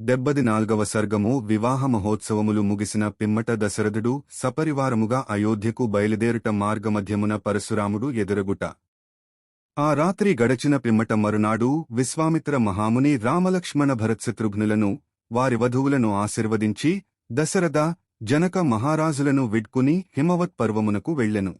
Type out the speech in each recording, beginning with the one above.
డెబ్బది నాల్గవ సర్గము వివాహ మహోత్సవములు ముగిసిన పిమ్మట దశరథుడు సపరివారముగా అయోధ్యకు బయలుదేరుట మార్గమధ్యమున పరశురాముడు ఎదురగుట. ఆ రాత్రి గడచిన పిమ్మట మరునాడు విశ్వామిత్ర మహాముని రామలక్ష్మణ భరత్శత్రుఘ్నులను వారి వధువులను ఆశీర్వదించి దశరథ జనక మహారాజులను విడ్కుని హిమవత్ పర్వమునకు వెళ్ళెను.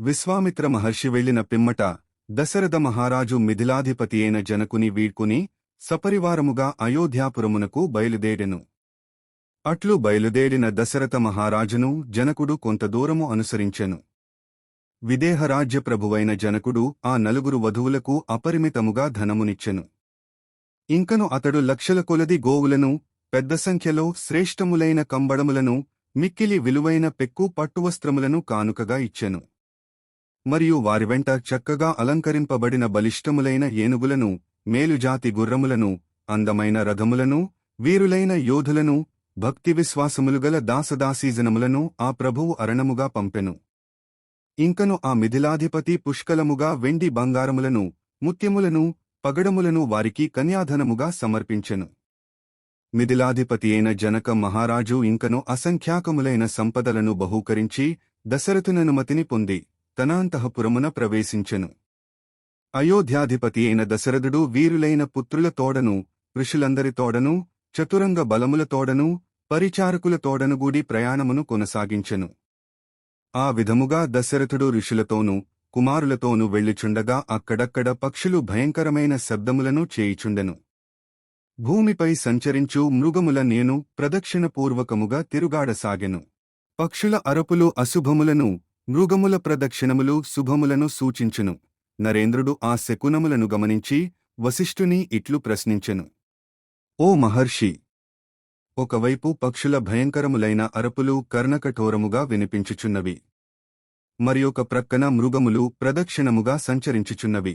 విశ్వామిత్ర మహర్షి వెళ్ళిన పిమ్మట దశరథ మహారాజు మిథిలాధిపతి అయిన జనకుని వీడ్కుని సపరివారముగా అయోధ్యాపురమునకు బయలుదేరెను. అట్లు బయలుదేరిన దశరథ మహారాజును జనకుడు కొంత దూరము అనుసరించెను. విదేహరాజ్యప్రభువైన జనకుడు ఆ నలుగురు వధువులకు అపరిమితముగా ధనమునిచ్చెను. ఇంకను అతడు లక్షల కొలది గోవులను పెద్ద సంఖ్యలో శ్రేష్టములైన కంబడములను మిక్కిలి విలువైన పెక్కు పట్టువస్త్రములను కానుకగా ఇచ్చెను. మరియు వారి వెంట చక్కగా అలంకరింపబడిన బలిష్టములైన ఏనుగులను మేలుజాతి గుర్రములను అందమైన రథములను వీరులైన యోధులను భక్తి విశ్వాసములు గల దాసదాసీజనములను ఆ ప్రభువు అరణముగా పంపెను. ఇంకను ఆ మిథిలాధిపతి పుష్కలముగా వెండి బంగారములను ముత్యములను పగడములను వారికి కన్యాధనముగా సమర్పించెను. మిథిలాధిపతి అయిన జనక మహారాజు ఇంకను అసంఖ్యాకములైన సంపదలను బహూకరించి దశరథుననుమతిని పొంది తనాంతఃపురమున ప్రవేశించెను. అయోధ్యాధిపతి అయిన దశరథుడు వీరులైన పుత్రుల తోడను ఋషులందరి తోడను చతురంగ బలముల తోడను పరిచారకుల తోడనుగూడి ప్రయాణమును కొనసాగించెను. ఆ విధముగా దశరథుడు ఋషులతోనూ కుమారులతోనూ వెళ్ళిచుండగా అక్కడక్కడ పక్షులు భయంకరమైన శబ్దములను చేయిచుండెను. భూమిపై సంచరించు మృగముల నేను ప్రదక్షిణపూర్వకముగా తిరుగాడసాగెను. పక్షుల అరపులు అశుభములను మృగముల ప్రదక్షిణములు శుభములను సూచించును. నరేంద్రుడు ఆ శకునములను గమనించి వశిష్ఠుని ఇట్లు ప్రశ్నించెను. ఓ మహర్షి! ఒకవైపు పక్షుల భయంకరములైన అరపులు కర్ణకఠోరముగా వినిపించుచున్నవి. మరియొక ప్రక్కన మృగములు ప్రదక్షిణముగా సంచరించుచున్నవి.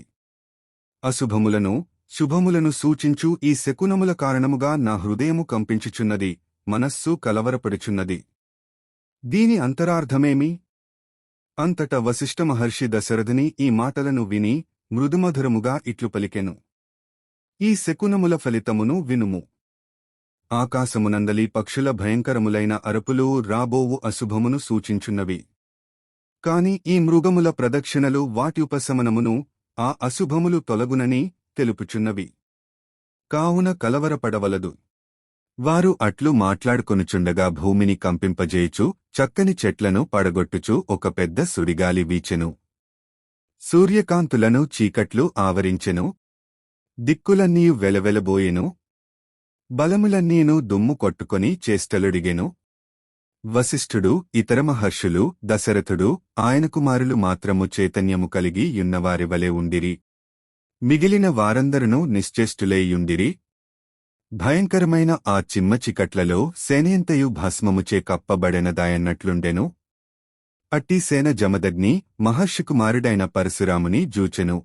అశుభములను శుభములను సూచించు ఈ శకునముల కారణముగా నా హృదయము కంపించుచున్నది మనస్సు కలవరపడుచున్నది. దీని అంతరార్థమేమి? అంతట వశిష్ఠ మహర్షి దశరథుని ఈ మాటలను విని మృదుమధురముగా ఇట్లు పలికెను. ఈ శకునముల ఫలితమును వినుము. ఆకాశమునందలి పక్షుల భయంకరములైన అరుపులు రాబోవు అశుభమును సూచించున్నవి. కాని ఈ మృగముల ప్రదక్షిణలు వాటి ఉపశమనమును ఆ అశుభములు తొలగునని తెలుపుచున్నవి. కావున కలవరపడవలదు. వారు అట్లు మాట్లాడుకొనుచుండగా భూమిని కంపింపజేయుచు చక్కని చెట్లను పడగొట్టుచు ఒక పెద్ద సుడిగాలి వీచెను. సూర్యకాంతులను చీకట్లు ఆవరించెను. దిక్కులన్నీ వెలవెలబోయెను. బలములన్నీను దుమ్ము కొట్టుకొని చేష్టలుడిగెను. వశిష్ఠుడు ఇతర మహర్షులు దశరథుడు ఆయన కుమారులు మాత్రము చైతన్యము కలిగి యున్నవారి వలె ఉండిరి. మిగిలిన వారందరును నిశ్చేష్టులేయుండిరి భయంకరమైన ఆ చిమ్మ చికట్లలో సేనేంతయు భస్మముచే కప్పబడెనదాయన్నట్లుండెను. అట్టి సేన జమదగ్ని మహర్షికుమారుడైన పరశురాముని జూచెను.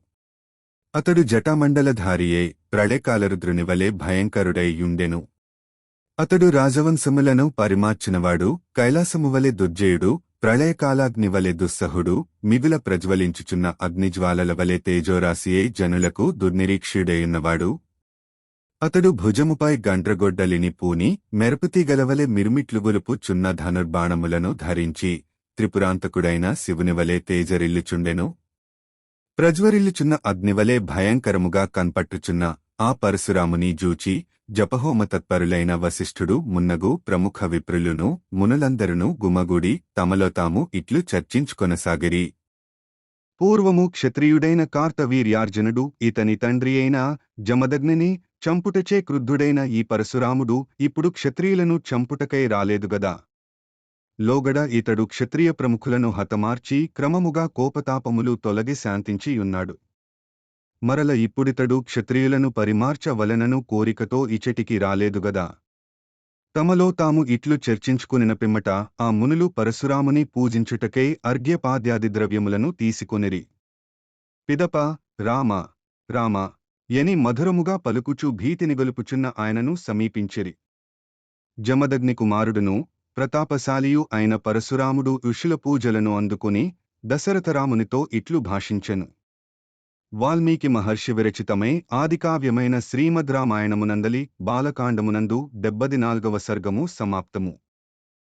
అతడు జటామండలధారియే ప్రళయకాలరుద్రునివలే భయంకరుడై యుండెను అతడు రాజవంశములను పరిమార్చినవాడు కైలాసమువలె దుర్జయుడు ప్రళయకాలాగ్నివలె దుస్సహుడు మిగుల ప్రజ్వలించుచున్న అగ్నిజ్వాలల వలె తేజోరాశియే జనులకు దుర్నిరీక్షుడైయున్నవాడు. అతడు భుజముపై గండ్రగొడ్డలిని పూని మెరుపుతీగలవలె మిరుమిట్లుగులుపు చున్న ధనుర్బాణములను ధరించి త్రిపురాంతకుడైన శివునివలే తేజరిల్లుచుండెను. ప్రజ్వరిల్లుచున్న అగ్నివలే భయంకరముగా కన్పట్టుచున్న ఆ పరశురాముని జూచి జపహోమతత్పరులైన వశిష్ఠుడు మున్నగు ప్రముఖ విప్రులును మునులందరును గుమగుడి తమలో తాము ఇట్లు చర్చించుకొనసాగిరి. పూర్వము క్షత్రియుడైన కార్తవీర్యార్జునుడు ఇతని తండ్రి అయిన జమదగ్నిని చంపుటచే క్రుద్ధుడైన ఈ పరశురాముడు ఇప్పుడు క్షత్రియులను చంపుటకై రాలేదుగదా లోగడ ఇతడు క్షత్రియ ప్రముఖులను హతమార్చి క్రమముగా కోపతాపములు తొలగి శాంతించియున్నాడు. మరల ఇప్పుడితడు క్షత్రియులను పరిమార్చవలనను కోరికతో ఇచటికి రాలేదుగదా తమలో తాము ఇట్లు చర్చించుకునిన పిమ్మట ఆ మునులు పరశురాముని పూజించుటకై అర్ఘ్యపాద్యాది ద్రవ్యములను తీసుకొనిరి. పిదప రామ రామ ఎని మధురముగా పలుకుచూ భీతిని గొలుపుచున్న ఆయనను సమీపించిరి. జమదగ్ని కుమారుడును ప్రతాపశాలియు అయిన పరశురాముడు ఋషుల పూజలను అందుకుని దశరథరామునితో ఇట్లు భాషించెను. వాల్మీకి మహర్షి విరచితమై ఆదికావ్యమైన శ్రీమద్ రామాయణమునందలి బాలకాండమునందు డెబ్బది నాల్గవ సర్గము సమాప్తము.